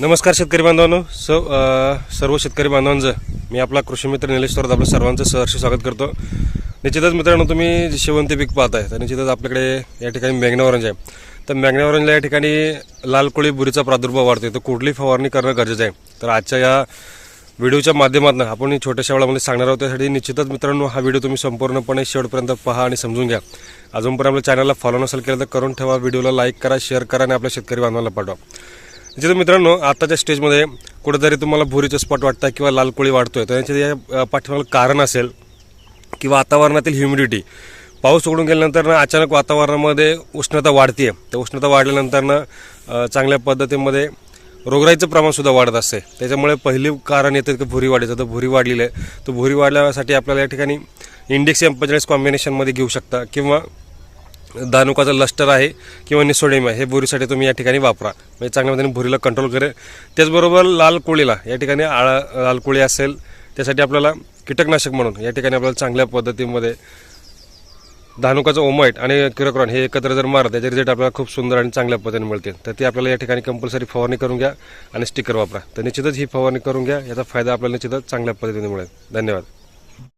नमस्कार शेतकरी बांधवांनो. स सर्व शेतकरी बांधवांचं मी आपला कृषी मित्र निलेश तोरद आपलं सर्वांचं सहर्ष स्वागत करतो. निश्चितच मित्रांनो तुम्ही जे शेवंती पीक पाहताय तर निश्चितच आपल्याकडे या ठिकाणी मॅग्ना ऑरेंज आहे. तर मॅग्ना ऑरेंजला या ठिकाणी लाल कोळी बुरीचा प्रादुर्भाव वाढतो तर कुठली फवारणी करणं गरजेचं आहे? तर आजच्या या व्हिडिओच्या माध्यमातून आपण छोट्याशा वेळामध्ये सांगणार आहोत त्यासाठी निश्चितच मित्रांनो हा व्हिडिओ तुम्ही संपूर्णपणे शेवटपर्यंत पहा आणि समजून घ्या. अजूनपर्यंत आपल्या चॅनलला फॉलो नसेल केलं तर करून ठेवा व्हिडिओला लाईक करा शेअर करा आणि आपल्या शेतकरी बांधवांना पाठवा. म्हणजे जिथे मित्रांनो आत्ताच्या स्टेजमध्ये कुठेतरी तुम्हाला भुरीचं स्पॉट वाटतं किंवा लाल कोळी वाढतोय. तर याच्या या पाठीमागलं कारण असेल की वातावरणातील ह्युमिडिटी पाऊस उघडून गेल्यानंतर ना अचानक वातावरणामध्ये उष्णता वाढते तर उष्णता वाढल्यानंतरनं चांगल्या पद्धतीमध्ये रोगराईचं प्रमाणसुद्धा वाढत असते. त्याच्यामुळे पहिली कारण येतं की भुरी वाढायचं तर भुरी वाढलेलं आहे तर भुरी वाढल्यासाठी आपल्याला या ठिकाणी इंडेक्स एम पंचेचाळीस कॉम्बिनेशनमध्ये घेऊ शकता. किंवा दानुकाचं लस्टर आहे किंवा निसोडियम आहे हे भुरीसाठी तुम्ही या ठिकाणी वापरा. म्हणजे चांगल्या पद्धतीने भुरीला कंट्रोल करेल त्याचबरोबर लाल कोळीला या ठिकाणी आळा लाल कोळी असेल त्यासाठी आपल्याला कीटकनाशक म्हणून या ठिकाणी आपल्याला चांगल्या पद्धतीमध्ये धानुकाचं ओमाईट आणि किरोक्रॉन हे एकत्र जर मारत त्याचे रिझल्ट आपल्याला खूप सुंदर आणि चांगल्या पद्धतीने मिळतील. तर ते आपल्याला या ठिकाणी कंपल्सरी फवारणी करून घ्या आणि स्टिकर वापरा. तर निश्चितच ही फवारणी करून घ्या याचा फायदा आपल्याला निश्चितच चांगल्या पद्धतीने मिळेल. धन्यवाद.